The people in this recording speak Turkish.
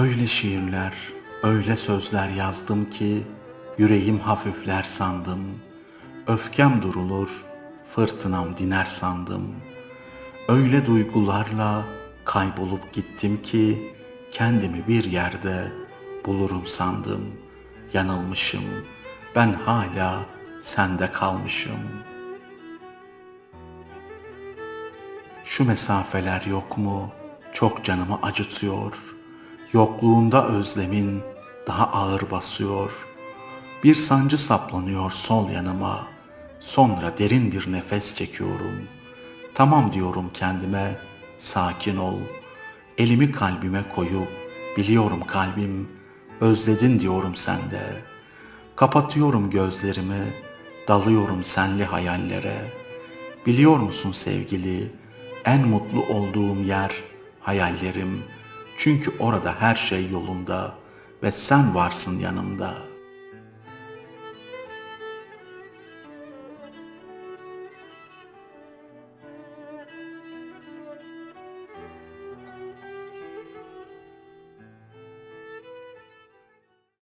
Öyle şiirler, öyle sözler yazdım ki yüreğim hafifler sandım. Öfkem durulur, fırtınam diner sandım. Öyle duygularla kaybolup gittim ki kendimi bir yerde bulurum sandım. Yanılmışım. Ben hala sende kalmışım. Şu mesafeler yok mu? Çok canımı acıtıyor. Yokluğunda özlemin daha ağır basıyor. Bir sancı saplanıyor sol yanıma. Sonra derin bir nefes çekiyorum. Tamam diyorum kendime, sakin ol. Elimi kalbime koyup, biliyorum kalbim, özledin diyorum sende. Kapatıyorum gözlerimi, dalıyorum senli hayallere. Biliyor musun sevgili, en mutlu olduğum yer hayallerim. Çünkü orada her şey yolunda ve sen varsın yanımda.''